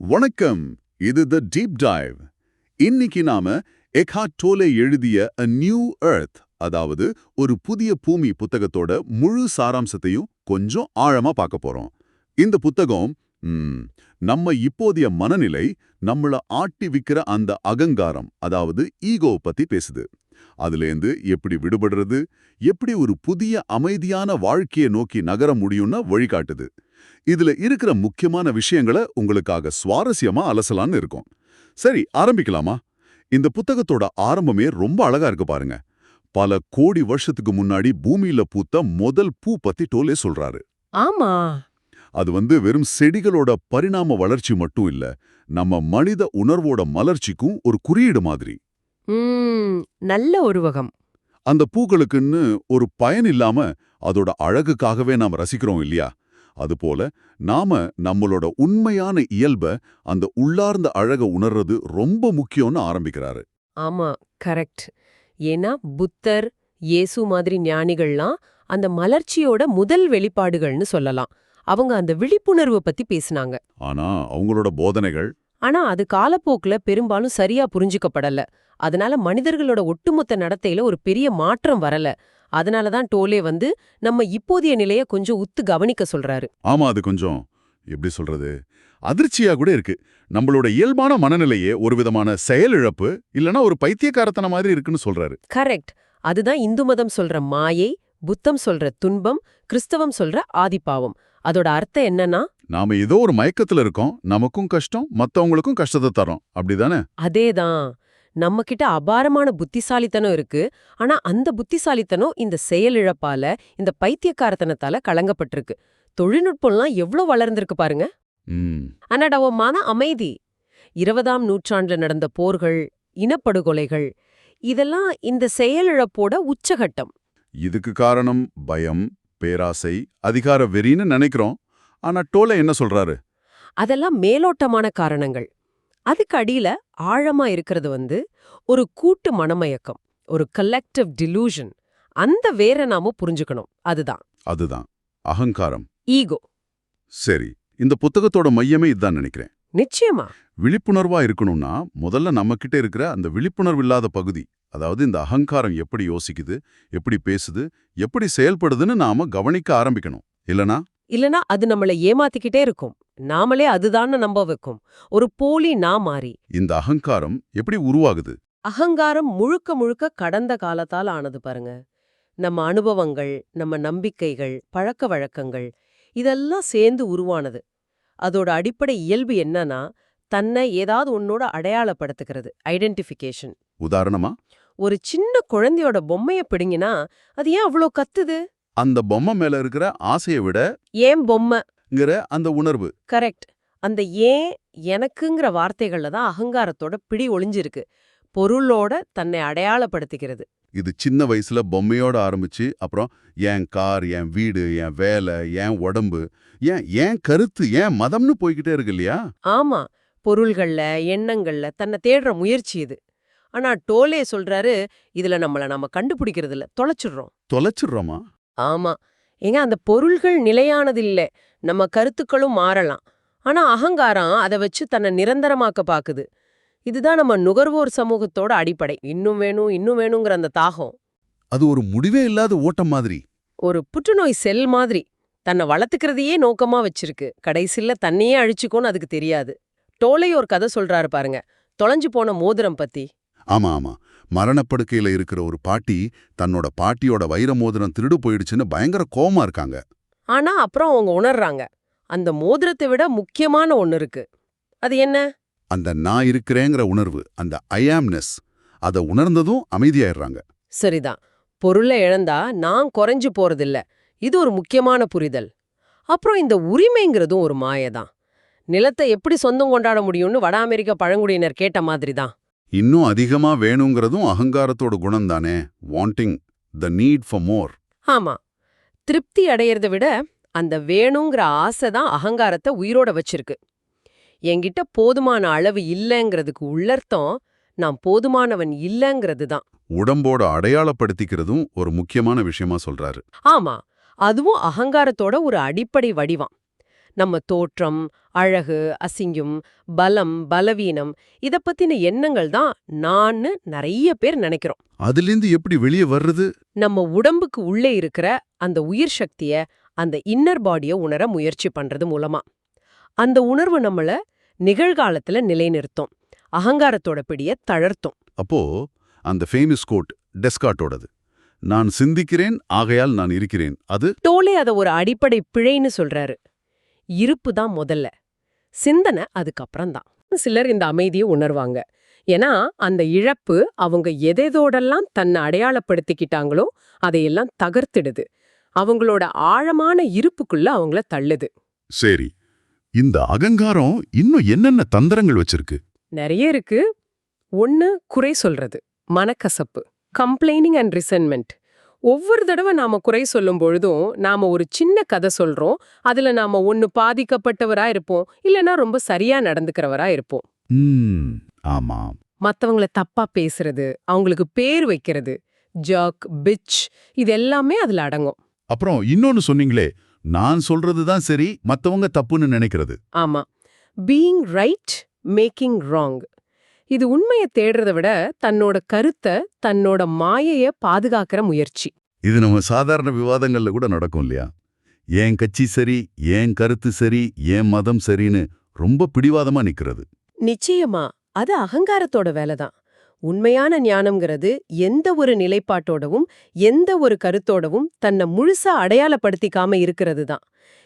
வணக்கம். இது the deep dive இன்னைக்கு நாம எக்ஹார்ட் டோலே எழுதிய அ நியூ எர்த் அதாவது ஒரு புதிய பூமி புத்தகத்தோட முழு சாராம்சத்தையும் கொஞ்சம் ஆழமா பார்க்க போறோம். இந்த புத்தகம் நம்ம இப்போதைய மனநிலை நம்மள ஆட்டி விக்கிற அந்த அகங்காரம் அதாவது ஈகோவை பத்தி பேசுது. அதுலேருந்து எப்படி விடுபடுறது எப்படி ஒரு புதிய அமைதியான வாழ்க்கையை நோக்கி நகர முடியும்னா வழிகாட்டுது. இதுல இருக்கிற முக்கியமான விஷயங்களை உங்களுக்காக சுவாரஸ்யமா அலசலான்னு இருக்கும். சரி ஆரம்பிக்கலாமா? இந்த புத்தகத்தோட ஆரம்பமே ரொம்ப அழகா இருக்கு பாருங்க. பல கோடி வருஷத்துக்கு முன்னாடி பூமியில பூத்த முதல் பூ பத்தி டோலே சொல்றாரு. ஆமா. அது வந்து வெறும் செடிகளோட பரிணாம வளர்ச்சி மட்டும் இல்ல நம்ம மனித உணர்வோட மலர்ச்சிக்கும் ஒரு குறியீடு மாதிரி. நல்ல உருவகம். அந்த பூக்களுக்குன்னு ஒரு பயன் இல்லாம அதோட அழகுக்காகவே நாம் ரசிக்கிறோம் இல்லையா? அதுபோல நாம நம்மளோட உண்மையான இயல்ப அந்த உள்ளார்ந்த அழக உணர்றது ரொம்ப முக்கியம்னு ஆரம்பிக்கிறாரு. ஆமா கரெக்ட். ஏன்னா புத்தர் இயேசு மாதிரி ஞானிகள்லாம் அந்த மலர்ச்சியோட முதல் வெளிப்பாடுகள்னு சொல்லலாம். அவங்க அந்த விழிப்புணர்வு பத்தி பேசினாங்க. ஆனா அவங்களோட போதனைகள்? ஆனா அது காலப்போக்குல பெரும்பாலும் சரியா புரிஞ்சுக்கப்படல. அதனால மனிதர்களோட ஒட்டுமொத்த நடத்தையில ஒரு பெரிய மாற்றம் வரல. அதனால தான் டோலே வந்து நம்ம இப்போதைய நிலைய கொஞ்சம் உத்து கவனிக்க சொல்றாரு. ஆமா அது கொஞ்சம் எப்படி சொல்றது அதிர்ச்சியா கூட இருக்கு. நம்மளோட இயல்பான மனநிலையே ஒரு விதமான செயலிழப்பு இல்லனா ஒரு பைத்தியக்காரத்தன மாதிரி இருக்குன்னு சொல்றாரு. கரெக்ட். அதுதான் இந்து மதம் சொல்ற மாயை புத்தம் சொல்ற துன்பம் கிறிஸ்தவம் சொல்ற ஆதிப்பாவம் அதோட அர்த்தம் என்னன்னா? நாம ஏதோ ஒரு மயக்கத்துல இருக்கோம் நமக்கும் கஷ்டம் மத்தவங்களுக்கும் கஷ்டத்தை தரோம் அப்படிதானே? அதேதான். நம்ம கிட்ட அபாரமான புத்திசாலித்தனம் இருக்கு. ஆனா அந்த புத்திசாலித்தனம் இந்த செயலிழப்பால இந்த பைத்தியக்காரத்தனத்தால கலங்கப்பட்டிருக்கு. தொழில்நுட்பம்லாம் எவ்ளோ வளர்ந்திருக்கு பாருங்க. ம். ஆனாடா உன் மன அமைதி. இருபதாம் நூற்றாண்டுல நடந்த போர்கள் இனப்படுகொலைகள் இதெல்லாம் இந்த செயலிழப்போட உச்சகட்டம். இதுக்கு காரணம் பயம் பேராசை அதிகார வெறின்னு நினைக்கிறோம். ஆனா டோல என்ன சொல்றாரு? அதெல்லாம் மேலோட்டமான காரணங்கள். அதுக்கு அடியில ஆழமா இருக்கிறது வந்து ஒரு கூட்டு மனமயக்கம் ஒரு கலெக்டிவ் டிலூஷன் அந்த வேற நாம புரிஞ்சுக்கணும். அதுதான். அதுதான். அகங்காரம். ஈகோ சரி. இந்த புத்தகத்தோட மையமே இதுதான் நினைக்கிறேன். நிச்சயமா. விழிப்புணர்வா இருக்கணும்னா முதல்ல நம்ம கிட்ட இருக்கிற அந்த விழிப்புணர்வு இல்லாத பகுதி அதாவது இந்த அகங்காரம் எப்படி யோசிக்குது எப்படி பேசுது எப்படி செயல்படுதுன்னு நாம கவனிக்க ஆரம்பிக்கணும். இல்லனா? இல்லனா அது நம்மள ஏமாத்திக்கிட்டே இருக்கும். நாமளே அதுதான்னு நம்ப வைக்கும். ஒரு போலி நான் மாறி. இந்த அகங்காரம் எப்படி உருவாகுது? அகங்காரம் முழுக்க முழுக்க கடந்த காலத்தால் ஆனது பாருங்க. நம்ம அனுபவங்கள் நம்ம நம்பிக்கைகள் பழக்க வழக்கங்கள் இதெல்லாம் சேர்ந்து உருவானது. அதோட அடிப்படை இயல்பு என்னன்னா தன்னை ஏதாவது உன்னோட அடையாளப்படுத்துகிறது ஐடென்டிஃபிகேஷன் உதாரணமா? ஒரு சின்ன குழந்தையோட பொம்மைய பிடுங்கினா அது ஏன் அவ்வளோ கத்துது? அந்த பொம்மை மேல இருக்கிற ஆசையை ஏன் பொம்மை? விடங்கிற அந்த உணர்வு. கரெக்ட். அந்த ஏன் எனக்குங்கிற வார்த்தைகள்ல தான் அகங்காரத்தோட பிடி ஒளிஞ்சிருக்கு. பொருளோட தன்னை அடையாளப்படுத்திக்கிறது. இது சின்ன வயசுல பொம்மையோட ஆரம்பிச்சு அப்புறம் என் கார் என் வீடு என் வேலை என் உடம்பு ஏன் ஏன் கருத்து ஏன் மதம்னு போய்கிட்டே இருக்கு இல்லையா? ஆமா. பொருள்கள்ல எண்ணங்கள்ல தன்னை தேடுற முயற்சி இது. ஆனா டோலே சொல்றாரு இதுல நம்மள நாம கண்டுபிடிக்கிறது இல்ல தொலைச்சிடுறோம். தொலைச்சிடுறோமா? ஆமா. ஏங்க அந்த பொருள்கள் நிலையானது இல்ல நம்ம கருத்துக்களும் மாறலாம். ஆனா அகங்காரம் அதை வச்சு தன்னை நிரந்தரமாக்க பாக்குது. இதுதான் நம்ம நுகர்வோர் சமூகத்தோட அடிப்படை. இன்னும் வேணும் இன்னும் வேணுங்கிற அந்த தாகம். அது ஒரு முடிவே இல்லாத ஓட்டம் மாதிரி. ஒரு புற்றுநோய் செல் மாதிரி. தன்னை வளர்த்துக்கிறதையே நோக்கமா வச்சிருக்கு. கடைசில தன்னையே அழிச்சுக்கோன்னு அதுக்கு தெரியாது. டோலை ஒரு கதை சொல்றாரு பாருங்க. தொலைஞ்சு போன மோதிரம் பத்தி. ஆமா ஆமா. மரணப்படுக்கையில இருக்கிற ஒரு பாட்டி தன்னோட பாட்டியோட வைர மோதிரம் திருடு போயிடுச்சுன்னு பயங்கர கோவமா இருக்காங்க. ஆனா அப்புறம் அவங்க உணர்றாங்க. அந்த மோதிரத்தை விட முக்கியமான ஒன்னு இருக்கு. அது என்ன? அந்த நான் இருக்கிறேங்கிற உணர்வு அந்த ஐஆம்னஸ் அதை உணர்ந்ததும் அமைதியாயிடுறாங்க. சரிதான். பொருளை இழந்தா நான் குறைஞ்சு போறதில்ல. இது ஒரு முக்கியமான புரிதல். அப்புறம் இந்த உரிமைங்கிறதும் ஒரு மாயதான். நிலத்தை எப்படி சொந்தம் கொண்டாட முடியும்னு வட அமெரிக்க பழங்குடியினர் கேட்ட மாதிரி தான் இன்னும் அதிகமா வேணுங்கிறதும் அகங்காரத்தோட குணம் தானே wanting the need for more ஆமா. திருப்தி அடையறத விட அந்த வேணுங்கிற ஆசை தான் அகங்காரத்தை உயிரோட வச்சிருக்கு. என்கிட்ட போதுமான அளவு இல்லைங்கிறதுக்கு உள்ளர்த்தம் நான் போதுமானவன் இல்லைங்கிறது தான். உடம்போட அடையாளப்படுத்திக்கிறதும் ஒரு முக்கியமான விஷயமா சொல்றாரு. ஆமா. அதுவும் அகங்காரத்தோட ஒரு அடிப்படை வடிவம். நம்ம தோற்றம் அழகு அசிங்கம் பலம் பலவீனம் இத பத்தின எண்ணங்கள் தான் நான்னு நிறைய பேர் நினைக்கிறோம். அதிலிருந்து எப்படி வெளியே வர்றது? நம்ம உடம்புக்கு உள்ளே இருக்கிற அந்த உயிர் சக்திய அந்த இன்னர் பாடிய உணர முயற்சி பண்றது மூலமா. அந்த உணர்வு நம்மள நிகழ்காலத்துல நிலைநிறுத்தும். அகங்காரத்தோட பிடிய தளர்த்தும். அப்போ அந்த ஃபேமஸ் கோட் டெஸ்கார்ட்டோடது நான் சிந்திக்கிறேன் ஆகையால் நான் இருக்கிறேன். அது டோலே அத ஒரு அடிப்படை பிழைன்னு சொல்றாரு. இருப்பு தான் முதல்ல. சிந்தனை அதுக்கப்புறம் தான். சிலர் இந்த அமைதியை உணர்வாங்க. ஏன்னா அந்த இழப்பு அவங்க எதெதோடெல்லாம் தன்னை அடையாளப்படுத்திக்கிட்டாங்களோ அதையெல்லாம் தகர்த்திடுது. அவங்களோட ஆழமான இருப்புக்குள்ள அவங்கள தள்ளுது. சரி. இந்த அகங்காரம் இன்னும் என்னென்ன தந்திரங்கள் வச்சிருக்கு? நிறைய இருக்கு. ஒன்னு குறை சொல்றது மனக்கசப்பு கம்ப்ளைனிங் அண்ட் ரிசன்மெண்ட் ஒவ்வொரு தடவை நாம குறை சொல்லும் பொழுதும் நாம ஒரு சின்ன கதை சொல்றோம். அதுல நாம ஒன்னு பாதிக்கப்பட்டவரா இருப்போம். இல்லனா ரொம்ப சரியா நடந்துக்கிறவரா இருப்போம். ஆமா. மத்தவங்கள தப்பா பேசுறது அவங்களுக்கு பேர் வைக்கிறது ஜர்க் பிச் இது எல்லாமே அதுல அடங்கும். அப்புறம் இன்னொன்னு சொன்னீங்களே நான் சொல்றது தான் சரி மத்தவங்க தப்புன்னு நினைக்கிறது. ஆமா. பீயிங் ரைட் மேக்கிங் ராங் இது உண்மையை தேடுறத விட தன்னோட கருத்தை தன்னோட மாயைய பாதுகாக்கிற முயற்சி. இது நம்ம சாதாரண விவாதங்கள்ல கூட நடக்கும் இல்லையா? ஏன் கட்சி சரி ஏன் கருத்து சரி ஏன் மதம் சரின்னு ரொம்ப பிடிவாதமா நிக்கிறது. நிச்சயமா அது அகங்காரத்தோட வேலைதான் உண்மையான ஞானம்ங்கிறது எந்த ஒரு நிலைப்பாட்டோடவும் எந்த ஒரு கருத்தோடவும் தன்னை முழுசா அடையாளப்படுத்திக்காம இருக்கிறது தான்.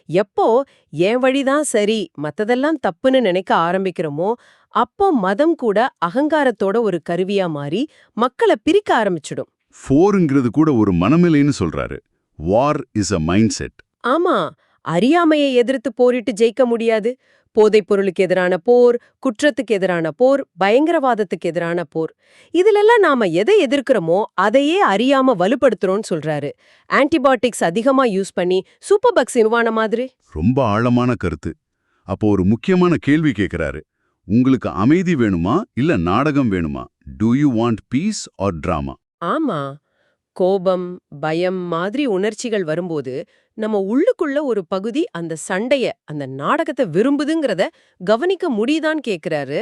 எப்போ என் வழிதான் சரி மத்ததெல்லாம் தப்புன்னு நினைக்க ஆரம்பிக்கிறோமோ அப்போ மதம் கூட அகங்காரத்தோட ஒரு கருவியா மாறி மக்களை பிரிக்க ஆரம்பிச்சிடும். ஃபோருங்கிறது கூட ஒரு மனநிலைன்னு சொல்றாரு. War is a mindset ஆமா அறியாமையை எதிர்த்து போரிட்டு ஜெயிக்க முடியாது. போதைப் பொருளுக்கு எதிரான போர் குற்றத்துக்கு எதிரான போர் பயங்கரவாதத்துக்கு எதிரான போர். இதுலெல்லாம் நாம எதை எதிர்க்கிறோமோ அதையே அறியாம வலுப்படுத்துறோம்னு சொல்றாரு. ஆன்டிபயோட்டிக்ஸ் அதிகமா யூஸ் பண்ணி சூப்பர் பக்ஸ் மாதிரி. ரொம்ப ஆழமான கருத்து. அப்போ ஒரு முக்கியமான கேள்வி கேட்கிறாரு உங்களுக்கு அமைதி வேணுமா இல்ல நாடகம் வேணுமா? Do you want peace or drama ஆமா. கோபம் பயம் மாதிரி உணர்ச்சிகள் வரும்போது நம்ம உள்ளுக்குள்ள ஒரு பகுதி அந்த சண்டைய அந்த நாடகத்தை விரும்புதுங்கிறத கவனிக்க முடியுதான்னு கேக்குறாரு.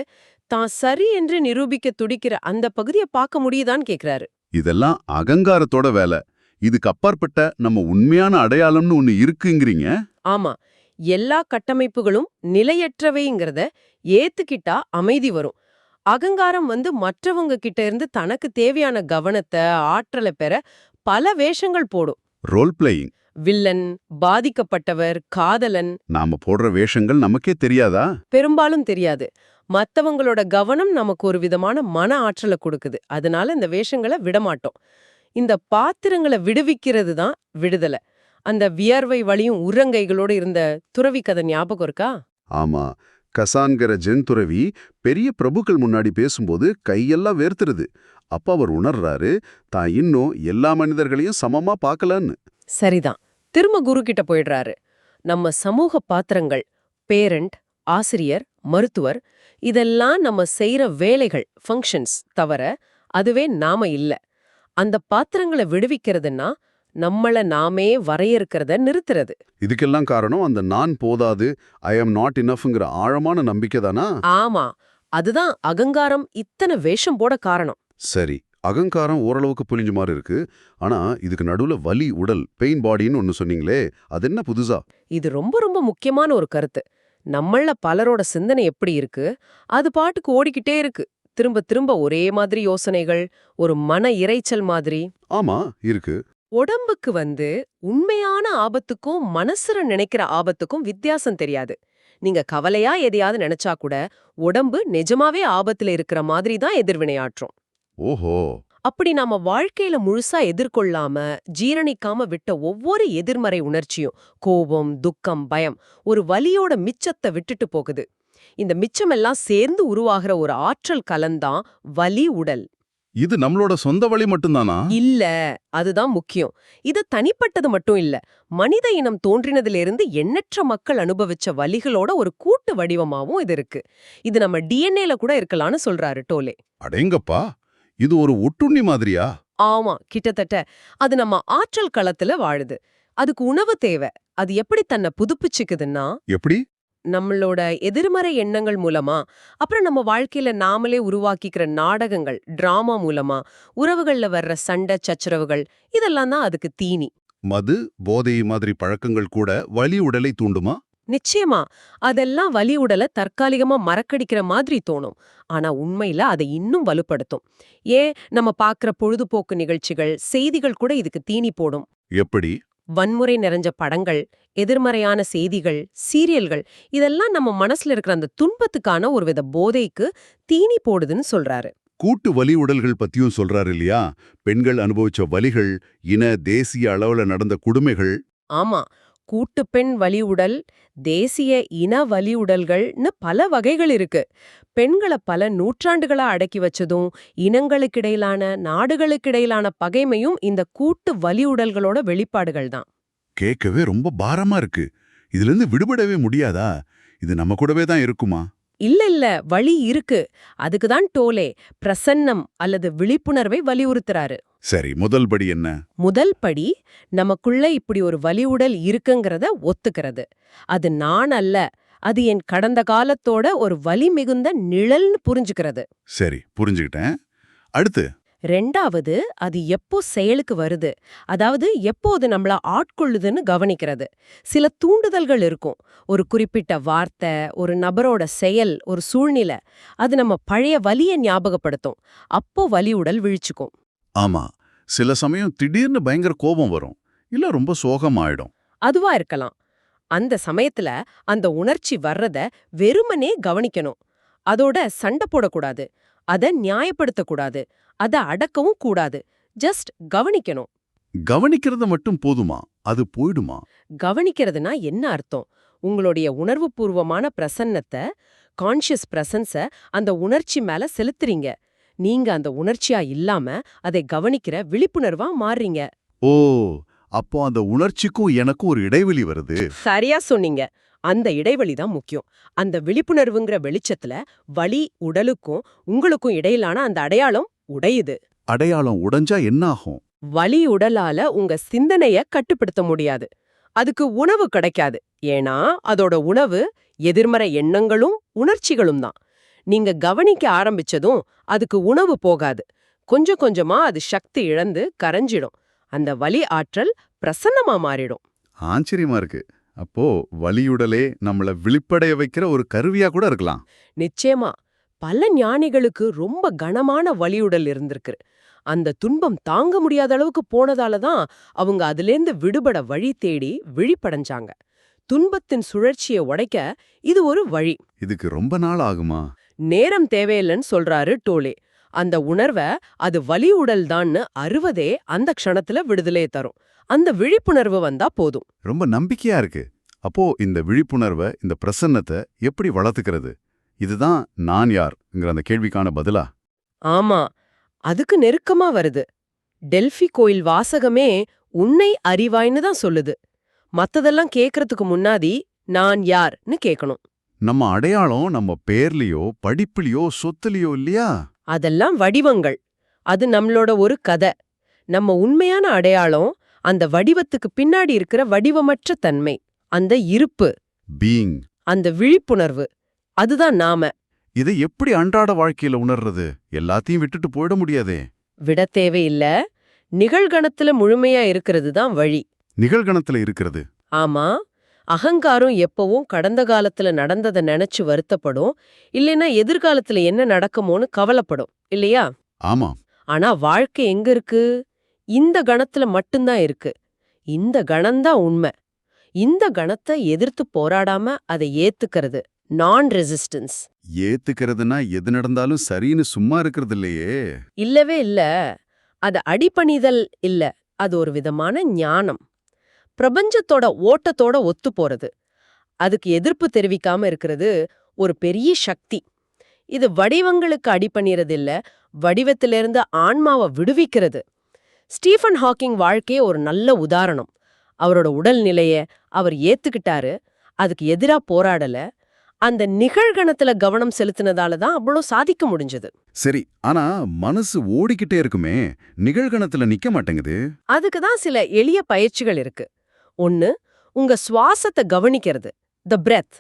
தான் சரி என்று நிரூபிக்க துடிக்கிற அந்த பகுதியை பார்க்க முடியுதான்னு கேக்குறாரு. இதெல்லாம் அகங்காரத்தோட வேலை. இதுக்கு அப்பாற்பட்ட நம்ம உண்மையான அடையாளம்னு ஒன்னு இருக்குங்கிறீங்க? ஆமா. எல்லா கட்டமைப்புகளும் நிலையற்றவைங்கிறத ஏத்துக்கிட்டா அமைதி வரும். அகங்காரம் வந்து மற்றவங்க கிட்ட இருந்து தனக்கு தேவையான கவனத்தை ஆற்றலை பெற பல வேஷங்கள் போடும். ரோல் பிளேயிங் வில்லன் பாதிக்கப்பட்டவர் காதலன். நாம போடுற வேஷங்கள் நமக்கே தெரியாதா? பெரும்பாலும் தெரியாது. மத்தவங்களோட கவனம் நமக்கு ஒரு விதமான மன ஆற்றலை கொடுக்குது. அதனால இந்த வேஷங்களை விடமாட்டோம். இந்த பாத்திரங்களை விடுவிக்கிறது தான் விடுதலை. அந்த வியர்வை வழியும் உரங்கைகளோடு இருந்த துறவி கதை ஞாபகம் இருக்கா? ஆமா. கசான்கிற ஜென் துறவி பெரிய பிரபுக்கள் முன்னாடி பேசும்போது கையெல்லாம் வேர்த்துருது. அப்ப அவர் உணர்றாரு தான் இன்னும் எல்லா மனிதர்களையும் சமமா பார்க்கலன்னு சரிதான். திரும்ப குரு கிட்ட போயிடுறாரு. நம்ம சமூக பாத்திரங்கள் பேரண்ட் ஆசிரியர் மருத்துவர் இதெல்லாம் நம்ம செய்யற வேலைகள் ஃபங்க்ஷன்ஸ் தவிர அதுவே நாம இல்ல. அந்த பாத்திரங்களை விடுவிக்கிறதுன்னா நம்மள நாமே வரையறுக்கிறத நிறுத்துறது. இதுக்கெல்லாம் காரணம் அந்த நான் போதாது ஐ ஆம் நாட் இனஃப்ங்கிற ஆழமான நம்பிக்கை தானா? ஆமா அதுதான் அகங்காரம் இத்தனை வேஷம் போட காரணம். சரி அகங்காரம் ஓரளவுக்கு புரிஞ்ச மாதிரி இருக்கு. ஆனா இதுக்கு நடுவுல வலி உடல் பெயின் பாடின்னு ஒன்னு சொன்னீங்களே அது என்ன புதுசா? இது ரொம்ப ரொம்ப முக்கியமான ஒரு கருத்து. நம்மள பலரோட சிந்தனை எப்படி இருக்கு? அது பாட்டுக்கு ஓடிக்கிட்டே இருக்கு. திரும்ப திரும்ப ஒரே மாதிரி யோசனைகள் ஒரு மன இரைச்சல் மாதிரி. ஆமா இருக்கு. உடம்புக்கு வந்து உண்மையான ஆபத்துக்கும் மனசுல நினைக்கிற ஆபத்துக்கும் வித்தியாசம் தெரியாது. நீங்க கவலையா எதையாவது நினைச்சா கூட உடம்பு நிஜமாவே ஆபத்துல இருக்கிற மாதிரி தான் எதிர்வினையாற்றும் ஓஹோ! அப்படி நாம வாழ்க்கையில முழுசா எதிர்கொள்ளாம ஜீரணிக்காம விட்ட ஒவ்வொரு எதிர்மறை உணர்ச்சியும் கோபம் துக்கம் பயம் ஒரு வலியோட மிச்சத்தை விட்டுட்டு போகுது. இந்த மிச்சமெல்லாம் சேர்ந்து உருவாகிற ஒரு ஆற்றல் கலந்தான் வலி உடல். இது நம்மளோட சொந்த வழி மட்டும்தானா? இல்ல அதுதான் முக்கியம். இது தனிப்பட்டது மட்டும் இல்ல. மனித இனம் தோன்றினதிலிருந்து எண்ணற்ற மக்கள் அனுபவிச்ச வலிகளோட ஒரு கூட்டு வடிவமாவும் இது இருக்கு. இது நம்ம டிஎன்ஏல கூட இருக்கலாம்னு சொல்றாரு டோலே. அடேங்கப்பா இது ஒரு ஒட்டுண்ணி மாதிரியா? ஆமா கிட்டத்தட்ட. அது நம்ம ஆற்றல் களத்துல வாழுது. அதுக்கு உணவு தேவை. அது எப்படி தன்னை புதுப்பிச்சுக்குதுன்னா எப்படி? நம்மளோட எதிர்மறை எண்ணங்கள் மூலமா அப்புறம் நம்ம வாழ்க்கையில நாமளே உருவாக்கிக்கிற நாடகங்கள் டிராமா மூலமா உறவுகள்ல வர்ற சண்டை சச்சரவுகள் இதெல்லாம் தான் அதுக்கு தீனி. மது போதை மாதிரி பழக்கங்கள் கூட வலி உடலை தூண்டுமா? நிச்சயமா அதெல்லாம் வலி உடலை தற்காலிகமா மறக்கடிக்கிற மாதிரி தோணும். ஆனா உண்மையில அதை இன்னும் வலுப்படுத்தும். ஏன்? நம்ம பார்க்குற பொழுதுபோக்கு நிகழ்ச்சிகள் செய்திகள் கூட இதுக்கு தீனி போடும். எப்படி? வன்முறை நிறைஞ்ச படங்கள் எதிர்மறையான செய்திகள் சீரியல்கள் இதெல்லாம் நம்ம மனசுல இருக்கிற அந்த துன்பத்துக்கான ஒரு வித போதைக்கு தீனி போடுதுன்னு சொல்றாரு. கூட்டு வலி உடல்கள் பத்தியும் சொல்றாரு இல்லையா? பெண்கள் அனுபவிச்ச வலிகள் இன தேசிய அளவுல நடந்த கொடுமைகள். ஆமா. கூட்டுப்பெண் வலி உடல் தேசிய இன வலி உடல்கள்னு பல வகைகள் இருக்கு. பெண்களை பல நூற்றாண்டுகளா அடக்கி வச்சதும் இனங்களுக்கிடையிலான நாடுகளுக்கிடையிலான பகைமையும் இந்த கூட்டு வலி உடல்களோட வெளிப்பாடுகள் தான். கேட்கவே ரொம்ப பாரமா இருக்கு. இதுல இருந்து விடுபடவே முடியாதா? இது நம்ம கூடவே தான் இருக்குமா? இல்ல இல்ல. வழி இருக்கு. அதுக்கு தான் டோலே பிரசன்னம் அல்லது விழிப்புணர்வை வலியுறுத்துறாரு. சரி முதல் படி என்ன? முதல் படி நமக்குள்ள இப்படி ஒரு வலி உடல் இருக்குங்கிறத ஒத்துக்கிறது. அது நான் அல்ல அது என் கடந்த காலத்தோட ஒரு வலி மிகுந்த நிழல்னு புரிஞ்சுக்கிறது. சரி புரிஞ்சுக்கிட்டேன். அடுத்து? ரெண்டாவது அது எப்போ செயலுக்கு வருது? அதாவது எப்போ அது நம்மள ஆட்கொள்ளுதுன்னு கவனிக்கிறது. சில தூண்டுதல்கள் இருக்கும். ஒரு குறிப்பிட்ட வார்த்தை ஒரு நபரோட செயல் ஒரு சூழ்நிலை அது நம்ம பழைய வலிய ஞாபகப்படுத்தும். அப்போ வலி உடல் விழிச்சுக்கும். ஆமா. சில சமயம் திடீர்னு பயங்கர கோபம் வரும். இல்ல ரொம்ப சோகமாயிடும். அதுவா இருக்கலாம். அந்த சமயத்துல அந்த உணர்ச்சி வர்றத வெறுமனே கவனிக்கணும். அதோட சண்டை போடக்கூடாது. அத நியாயப்படுத்தக்கூடாது. அத அடக்கவும் கூடாது. ஜஸ்ட் கவனிக்கணும். கவனிக்கிறது மட்டும் போதுமா? அது போயிடுமா? கவனிக்கிறதுனா என்ன அர்த்தம்? உங்களுடைய உணர்வுபூர்வமான பிரசன்னத்தை கான்ஷியஸ் பிரசன்ஸ அந்த உணர்ச்சி மேல செலுத்துறீங்க. நீங்க அந்த உணர்ச்சியா இல்லாம அதை கவனிக்கிற விழிப்புணர்வா மாறுறீங்க. ஓ அப்போ அந்த உணர்ச்சிக்கும் எனக்கும் ஒரு இடைவெளி வருது. சரியா சொன்னீங்க. அந்த இடைவெளி தான் முக்கியம். அந்த விழிப்புணர்வுங்கிற வெளிச்சத்துல வலி உடலுக்கும் உங்களுக்கும் இடையிலான அந்த அடையாளம் உடையுது. அடையாளம் உடைஞ்சா என்ன ஆகும் வலி உடலால உங்க சிந்தனைய கட்டுப்படுத்த முடியாது. அதுக்கு உணவு கிடைக்காது. ஏன்னா அதோட உணவு எதிர்மறை எண்ணங்களும் உணர்ச்சிகளும் தான். நீங்க கவனிக்க ஆரம்பிச்சதும் அதுக்கு உணவு போகாது. கொஞ்சம் கொஞ்சமா அது சக்தி இழந்து கரைஞ்சிடும். அந்த வலி ஆற்றல் பிரசன்னமா மாறிடும். ஆச்சரியமா இருக்கு. அப்போ வலியுடலே நம்மள விழிப்படைய வைக்கிற ஒரு கருவியா கூட இருக்கலாம். நிச்சயமா. பல ஞானிகளுக்கு ரொம்ப கனமான வலியுடல் இருந்திருக்கு. அந்த துன்பம் தாங்க முடியாத அளவுக்கு போனதால தான் அவங்க அதிலேந்து விடுபட வழி தேடி விழிப்படைஞ்சாங்க. துன்பத்தின் சுழற்சியை உடைக்க இது ஒரு வழி. இதுக்கு ரொம்ப நாள் ஆகுமா? நேரம் தேவையில்லைன்னு சொல்றாரு டோலே. அந்த உணர்வ அது வலி உடல்தான்னு அறுவதே அந்த க்ஷணத்துல விடுதலையை தரும். அந்த விழிப்புணர்வு வந்தா போதும். ரொம்ப நம்பிக்கையா இருக்கு. அப்போ இந்த விழிப்புணர்வை இந்த பிரசன்னத்தை எப்படி வளர்த்துக்கிறது? இதுதான் நான் யார்ங்கிற அந்த கேள்விக்கான பதிலா? ஆமா. அதுக்கு நெருக்கமா வருது. டெல்ஃபி கோயில் வாசகமே உன்னை அறிவாய்ன்னு தான் சொல்லுது. மத்ததெல்லாம் கேக்கறதுக்கு முன்னாடி நான் யார்னு கேட்கணும் நம்ம அடையாளம் நம்ம பேர்லயோ படிப்புலயோ சொத்துலயோ இல்லையா? அதெல்லாம் வடிவங்கள். அது நம்மளோட ஒரு கதை. நம்ம உண்மையான அடையாளம் அந்த வடிவத்துக்கு பின்னாடி இருக்கிற வடிவமற்ற தன்மை அந்த இருப்பு பீயிங் அந்த விழிப்புணர்வு. அதுதான் நாம. இதை எப்படி அன்றாட வாழ்க்கையில உணர்றது? எல்லாத்தையும் விட்டுட்டு போயிட முடியாதே. விட தேவையில்ல. நிகழ்கணத்துல முழுமையா இருக்கிறது தான் வழி. நிகழ்கணத்துல இருக்கிறது. ஆமா. அகங்காரம் எப்பவும் கடந்த காலத்துல நடந்ததை நினைச்சு வருத்தப்படும். இல்லைன்னா எதிர்காலத்துல என்ன நடக்குமோன்னு கவலைப்படும். இல்லையா? ஆமா. ஆனா வாழ்க்கை எங்க இருக்கு? இந்த கணத்துல மட்டும்தான் இருக்கு. இந்த கணம்தான் உண்மை. இந்த கணத்தை எதிர்த்து போராடாம அதை ஏத்துக்கிறது. நான் ரெசிஸ்டன்ஸ் ஏத்துக்கிறதுனா எது நடந்தாலும் சரின்னு சும்மா இருக்கிறது இல்லையே. இல்லவே இல்ல. அது அடிபணிதல் இல்ல. அது ஒரு விதமான ஞானம். பிரபஞ்சத்தோட ஓட்டத்தோட ஒத்து போறது. அதுக்கு எதிர்ப்பு தெரிவிக்காம இருக்கிறது ஒரு பெரிய சக்தி. இது வடிவங்களுக்கு அடிபணிறது இல்ல வடிவத்திலிருந்து ஆன்மாவை விடுவிக்கிறது. ஸ்டீஃபன் ஹாக்கிங் வாழ்க்கையே ஒரு நல்ல உதாரணம். அவரோட உடல்நிலைய அவர் ஏத்துக்கிட்டாரு அதுக்கு எதிரா போராடல. அந்த நிகழ்கணத்துல கவனம் செலுத்தினதால தான் அவ்வளோ சாதிக்க முடிஞ்சது. சரி ஆனா மனசு ஓடிக்கிட்டே இருக்குமே நிகழ்கணத்துல நிக்க மாட்டேங்குது. அதுக்கு தான் சில எளிய பயிற்சிகள் இருக்கு. ஒன்னு உங்க சுவாசத்தை கவனிக்கிறது த பிரெத்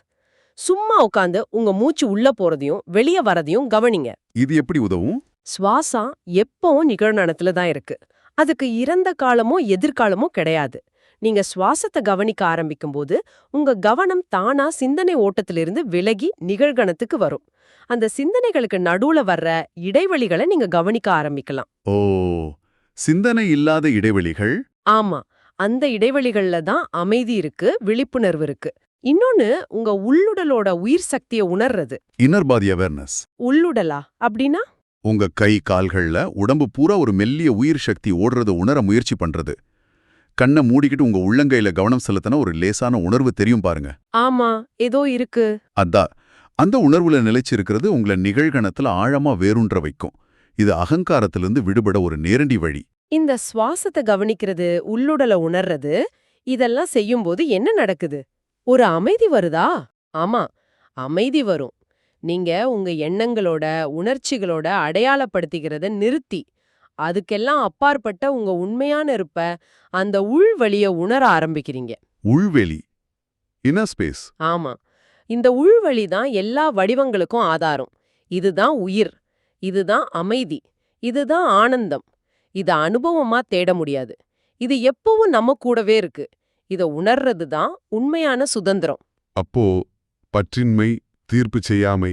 சும்மா உட்காந்து உங்க மூச்சு உள்ள போறதையும் வெளிய வரதையும் கவனிங்க. இது எப்படி உதவும்? சுவாசம் எப்பவும் நிகழ்நடத்துல தான் இருக்கு. அதுக்கு இறந்த காலமோ எதிர்காலமோ கிடையாது. நீங்க சுவாசத்தை கவனிக்க ஆரம்பிக்கும் போது உங்க கவனம் தானா சிந்தனை ஓட்டத்திலிருந்து விலகி நிகழ்கணத்துக்கு வரும். அந்த சிந்தனைகளுக்கு நடுவுல வர்ற இடைவெளிகளை நீங்க கவனிக்க ஆரம்பிக்கலாம். ஓ சிந்தனை இல்லாத இடைவெளிகள்? ஆமா. அந்த இடைவெளிகள்ல தான் அமைதி இருக்கு விழிப்புணர்வு இருக்கு. இன்னொன்னு உங்க உள்ளுடலோட உயிர் சக்தியை உணர்றது. இன்னர் பாடி அவேர்னஸ் உள்ளுடலா? அப்படின்னா? உங்க கை கால்கள்ல உடம்பு பூரா ஒரு மெல்லிய உயிர் சக்தி ஓடுறத உணர முயற்சி பண்றது. கண்ணை மூடிக்கிட்டு உங்க உள்ளங்கையில கவனம் செலுத்தின ஒரு லேசான உணர்வு தெரியும் பாருங்க. ஆமா ஏதோ இருக்கு. அதான் அந்த உணர்வுல நிலைச்சிருக்கிறது உங்களை நிகழ்கணத்துல ஆழமா வேரூன்ற வைக்கும். இது அகங்காரத்திலிருந்து விடுபட ஒரு நேரடி வழி. இந்த சுவாசத்தை கவனிக்கிறது உள்ளுடல உணர்றது இதெல்லாம் செய்யும்போது என்ன நடக்குது? ஒரு அமைதி வருதா? ஆமா அமைதி வரும். நீங்க உங்க எண்ணங்களோட உணர்ச்சிகளோட அடையாளப்படுத்திக்கிறத நிறுத்தி அதுக்கெல்லாம் அப்பாற்பட்ட உங்க உண்மையான இருப்ப அந்த உள் வழிய உணர ஆரம்பிக்கிறீங்க. உள்வெளி. இன்னர் ஸ்பேஸ் ஆமா. இந்த உள்வழி தான் எல்லா வடிவங்களுக்கும் ஆதாரம். இதுதான் உயிர். இதுதான் அமைதி. இதுதான் ஆனந்தம். இத அனுபவமா தேட முடியாது. இது எப்பவும் நம்ம கூடவே இருக்கு. இத உணர்றது தான் உண்மையான சுதந்திரம். அப்போ பற்றின்மை தீர்ப்பு செய்யாமை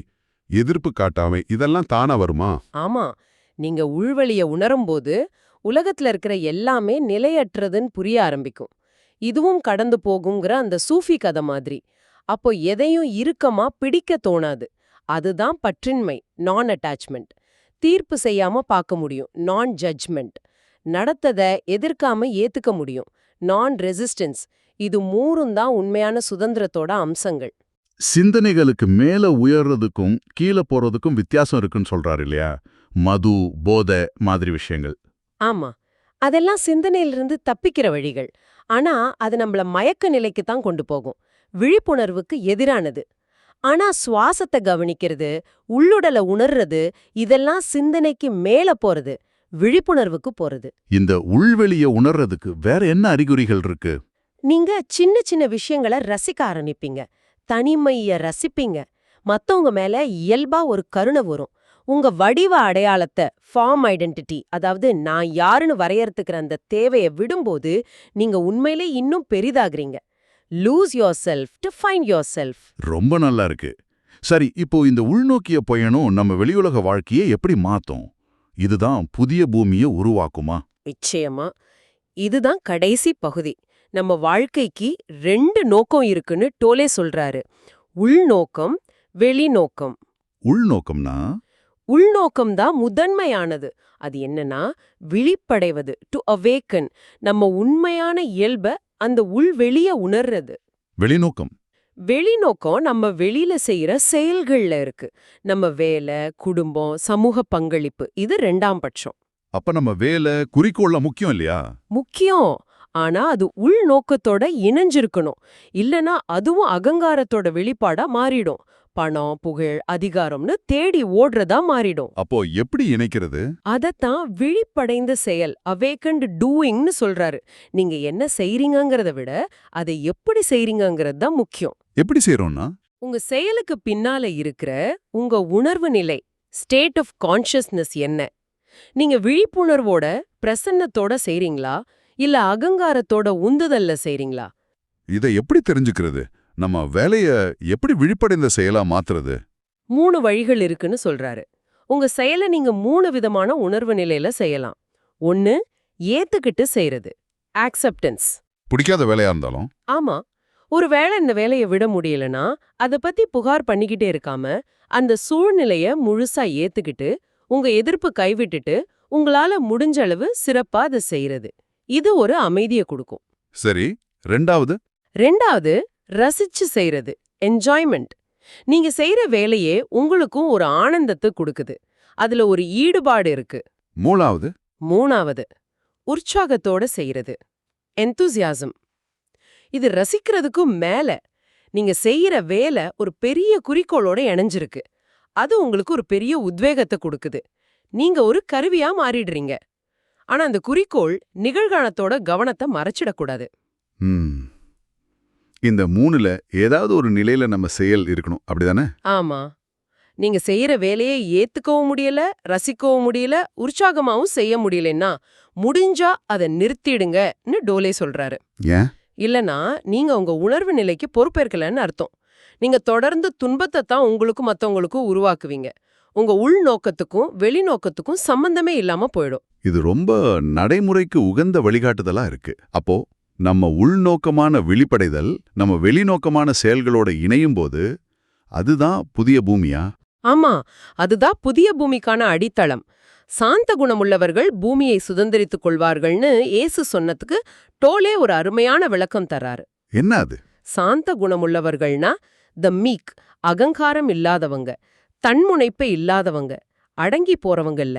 எதிர்ப்பு காட்டாமை இதெல்லாம் தானா வருமா? ஆமா. நீங்க உள்வழிய உணரும்போது உலகத்துல இருக்கிற எல்லாமே நிலையற்றதுன்னு புரிய ஆரம்பிக்கும். இதுவும் கடந்து போகுங்கிற அந்த சூஃபி கதை மாதிரி. அப்போ எதையும் இறுக்கமா பிடிக்க தோணாது. அதுதான் பற்றின்மை நான் அட்டாச்மெண்ட் தீர்ப்பு செய்யாம பார்க்க முடியும். நான் ஜட்ஜ்மெண்ட் நடத்தத எதிர்க்காம ஏத்துக்க முடியும். நான் ரெசிஸ்டன்ஸ் இது மூரும் தான் உண்மையான சுதந்திரத்தோட அம்சங்கள். சிந்தனைகளுக்கு மேல உயர்றதுக்கும் கீழே போறதுக்கும் வித்தியாசம் இருக்குன்னு சொல்றாரு இல்லையா? மது போதை மாதிரி விஷயங்கள். ஆமா. அதெல்லாம் சிந்தனையிலிருந்து தப்பிக்கிற வழிகள். ஆனா அது நம்மள மயக்க நிலைக்கு தான் கொண்டு போகும். விழிப்புணர்வுக்கு எதிரானது. ஆனா சுவாசத்தை கவனிக்கிறது உள்ளுடல உணர்றது இதெல்லாம் சிந்தனைக்கு மேல போறது விழிப்புணர்வுக்கு போறது. இந்த உள்வெளிய உணர்றதுக்கு வேற என்ன அறிகுறிகள் இருக்கு? நீங்க சின்ன சின்ன விஷயங்களை ரசிக்க ஆரம்பிப்பீங்க. தனிமைய ரசிப்பீங்க. மத்தவங்க மேல இயல்பா ஒரு கருணை வரும். உங்க வடிவ அடையாளத்தை ஃபார்ம் ஐடென்டிட்டி அதாவது நான் யாருன்னு வரையறதுக்கிற அந்த தேவையை விடும்போது நீங்க உண்மையிலே இன்னும் பெரிதாகிறீங்க. Lose yourself to find yourself ரொம்ப நல்லா இருக்கு. சரி இப்போ இந்த உள்நோக்கிய பயணம் நம்ம வெளியுலக வாழ்க்கையை எப்படி மாத்தும்? இதுதான் புதிய பூமியை உருவாக்குமா? நிச்சயமா. இதுதான் கடைசி பகுதி. நம்ம வாழ்க்கைக்கு ரெண்டு நோக்கம் இருக்குன்னு டோலே சொல்றாரு. உள்நோக்கம் வெளிநோக்கம். உள்நோக்கம்னா? உள்நோக்கம் தான் முதன்மையானது. அது என்னன்னா விழிப்படைவது டு அவேக்கன் நம்ம உண்மையான இயல்ப அந்த உள்வெளிய உணர்றது. வெளிநோக்கம். வெளிநோக்கம் நம்ம வெளியில செய்யற செயல்கள்ல இருக்கு. நம்ம வேலை குடும்பம் சமூக பங்களிப்பு இது ரெண்டாம் பட்சம். அப்ப நம்ம வேலை குறிக்கோள்ல முக்கியம் இல்லையா? முக்கியம். ஆனா அது உள்நோக்கத்தோட இணைஞ்சிருக்கணும். இல்லனா அதுவும் அகங்காரத்தோட வெளிப்பாடா மாறிடும். பணம் புகழ் அதிகாரம்னு தேடி ஓடுறதா மாறிடும். அப்போ எப்படி இணைக்கிறது? அதத்தான் விழிப்படைந்த செயல் அவேக்கண்ட் டூயிங்னு சொல்றாரு. நீங்க என்ன செய்றீங்கங்கறத விட அதை எப்படி செய்றீங்கங்கிறது தான் முக்கியம். எப்படி செய்றோம்னா? உங்க செயலுக்கு பின்னால இருக்கிற உங்க உணர்வு நிலை ஸ்டேட் ஆஃப் கான்ஷியஸ்னஸ் என்ன? நீங்க விழிப்புணர்வோட பிரசன்னத்தோட செய்றீங்களா? இல்ல அகங்காரத்தோட உந்துதல்ல செய்றீங்களா? இதை எப்படி தெரிஞ்சுக்கிறது? நம்ம வேலைய எப்படி விழிப்படைந்த செயலா மாத்துறது? மூணு வழிகள் இருக்குன்னு சொல்றாரு. உங்க செயலை நீங்க மூணு விதமான உணர்வு நிலையில செய்யலாம். ஒன்னு ஏத்துக்கிட்டு செய்யறது ஆக்செப்டன்ஸ் பிடிக்காத வேலையா இருந்தாலும். ஆமா. ஒருவேளை இந்த வேலையை விட முடியலனா அத பத்தி புகார் பண்ணிக்கிட்டே இருக்காம அந்த சூழ்நிலைய முழுசா ஏத்துக்கிட்டு உங்க எதிர்ப்பு கைவிட்டுட்டு உங்களால முடிஞ்ச அளவு சிறப்பா அதை செய்யறது இது ஒரு அமைதிய கொடுக்கும். சரி. ரெண்டாவது? ரெண்டாவது ரசிச்சு செய்யறது என்ஜாய்மெண்ட் நீங்க செய்யற வேலையே உங்களுக்கும் ஒரு ஆனந்தத்தை கொடுக்குது. அதுல ஒரு ஈடுபாடு இருக்கு. மூணாவது? மூணாவது உற்சாகத்தோட செய்யறது enthusiasm. இது ரசிக்கிறதுக்கும் மேல நீங்க செய்யற வேலை ஒரு பெரிய குறிக்கோளோட இணைஞ்சிருக்கு. அது உங்களுக்கு ஒரு பெரிய உத்வேகத்தை கொடுக்குது. நீங்க ஒரு கருவியா மாறிடுறீங்க. ஆனா அந்த குறிக்கோள் நிகழ்காலத்தோட கவனத்தை மறைச்சிடக்கூடாது. இந்த மூணுல ஏதாவது ஒரு நிலையில நம்ம செயல் இருக்கணும். அப்படிதானே? ஆமா. நீங்க செய்யற வேலையை ஏத்துக்கவும் முடியல ரசிக்கவும் முடியல உற்சாகமாவும் செய்ய முடியலன்னா முடிஞ்சா அதை நிறுத்திடுங்கன்னு டோலே சொல்றாரு. ஏன்? இல்லனா நீங்க உங்க உணர்வு நிலைக்கு பொறுப்பேற்கலன்னு அர்த்தம். நீங்க தொடர்ந்து துன்பத்தை தான் உங்களுக்கும் மத்தவங்களுக்கும் உருவாக்குவீங்க. உங்க உள்நோக்கத்துக்கும் வெளிநோக்கத்துக்கும் சம்பந்தமே இல்லாம போயிடும். இது ரொம்ப நடைமுறைக்கு உகந்த வழிகாட்டுதலா இருக்கு. அப்போ நம்ம உள்நோக்கமான விழிப்படைதல் நம்ம வெளிநோக்கமான செயல்களோட இணையும் போது அதுதான் புதிய பூமியா? ஆமா அதுதான் புதிய பூமிக்கான அடித்தளம். சாந்த குணமுள்ளவர்கள் பூமியை சுதந்திரித்துக் கொள்வார்கள்னு இயேசு சொன்னதுக்கு டோலே ஒரு அருமையான விளக்கம் தராரு என்ன அது? சாந்த குணமுள்ளவர்கள்னா த மீக் அகங்காரம் இல்லாதவங்க தன்முனைப்பை இல்லாதவங்க அடங்கி போறவங்க இல்ல.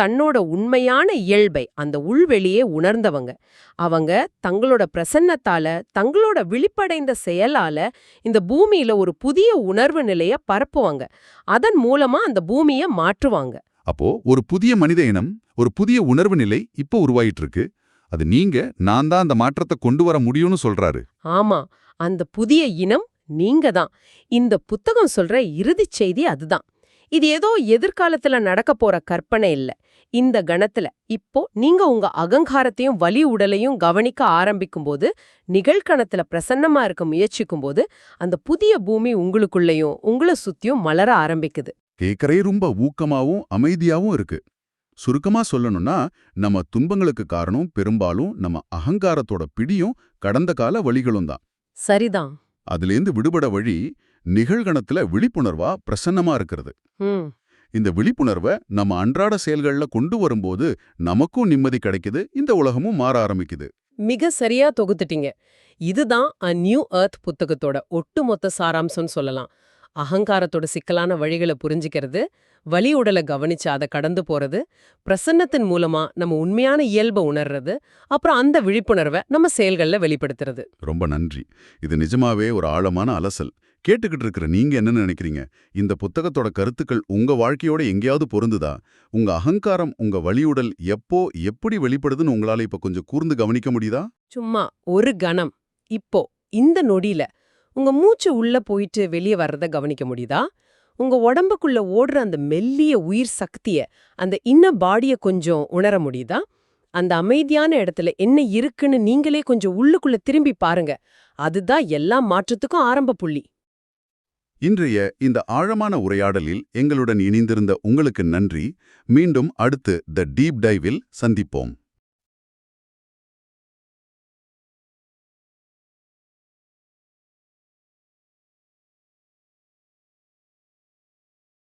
தன்னோட உண்மையான இயல்பை அந்த உள்வெளியே உணர்ந்தவங்க. அவங்க தங்களோட பிரசன்னத்தால தங்களோட விழிப்படைந்த செயலால இந்த பூமியில ஒரு புதிய உணர்வு நிலைய பரப்புவாங்க. அதன் மூலமா அந்த பூமிய மாற்றுவாங்க. அப்போ ஒரு புதிய மனித இனம் ஒரு புதிய உணர்வு நிலை இப்போ உருவாயிட்டு இருக்கு அது நீங்க நான் தான் அந்த மாற்றத்தை கொண்டு வர முடியும்னு சொல்றாரு. ஆமா அந்த புதிய இனம் நீங்க தான். இந்த புத்தகம் சொல்ற இறுதிச் செய்தி அதுதான். இது ஏதோ எதிர்காலத்துல நடக்க போற கற்பனை இல்ல. இந்த கணத்துல இப்போ நீங்க உங்க அகங்காரத்தையும் வலி உடலையும் கவனிக்க ஆரம்பிக்கும்போது நிகழ்கணத்துல பிரசன்னமா இருக்க முயற்சிக்கும்போது அந்த புதிய பூமி உங்களுக்குள்ளேயும் உங்களை சுத்தியும் மலர ஆரம்பிக்குது. கேக்கறே ரொம்ப ஊக்கமாவும் அமைதியாவும் இருக்கு. சுருக்கமா சொல்லணும்னா நம்ம துன்பங்களுக்கு காரணம் பெரும்பாலும் நம்ம அகங்காரத்தோட பிடியும் கடந்த கால வழிகளும் தான். சரிதான். அதுலேருந்து விடுபட வழி நிகழ்கணத்துல விழிப்புணர்வா பிரசன்னமா இருக்கிறது. இந்த விழிப்புணர்வை நம்ம அன்றாட செயல்கள்ல கொண்டு வரும்போது நமக்கும் நிம்மதி கிடைக்குது இந்த உலகமும் மாற ஆரம்பிக்குது. மிக சரியா தொகுத்துட்டீங்க. இதுதான் அ நியூ எர்த் புத்தகத்தோட ஒட்டுமொத்த சாராம்சம்னு சொல்லலாம். அகங்காரத்தோட சிக்கலான வழிகளை புரிஞ்சுக்கிறது வலி உடலை கவனிச்சு அதை கடந்து போறது பிரசன்னத்தின் மூலமா நம்ம உண்மையான இயல்பை உணர்றது அப்புறம் அந்த விழிப்புணர்வை நம்ம செயல்கள்ல வெளிப்படுத்துறது. ரொம்ப நன்றி. இது நிஜமாவே ஒரு ஆழமான அலசல். கேட்டுக்கிட்டு இருக்கிற நீங்க என்ன நினைக்கிறீங்க? இந்த புத்தகத்தோட கருத்துக்கள் உங்க வாழ்க்கையோட எங்கேயாவது பொருந்துதா? உங்க அகங்காரம் உங்க வலியுடல் எப்போ எப்படி வெளிப்படுதுன்னு உங்களால இப்ப கொஞ்சம் கூர்ந்து கவனிக்க முடியுதா? சும்மா ஒரு கணம். இப்போ இந்த நொடியில உங்க மூச்சு உள்ள போயிட்டு வெளியே வர்றத கவனிக்க முடியுதா? உங்க உடம்புக்குள்ள ஓடுற அந்த மெல்லிய உயிர் சக்திய அந்த இன்ன பாடிய கொஞ்சம் உணர முடியுதா? அந்த அமைதியான இடத்துல என்ன இருக்குன்னு நீங்களே கொஞ்சம் உள்ளுக்குள்ள திரும்பி பாருங்க. அதுதான் எல்லா மாற்றத்துக்கும் ஆரம்ப புள்ளி. இன்றைய இந்த ஆழமான உரையாடலில் எங்களுடன் இணைந்திருந்த உங்களுக்கு நன்றி. மீண்டும் அடுத்து த டீப் டைவில் சந்திப்போம்.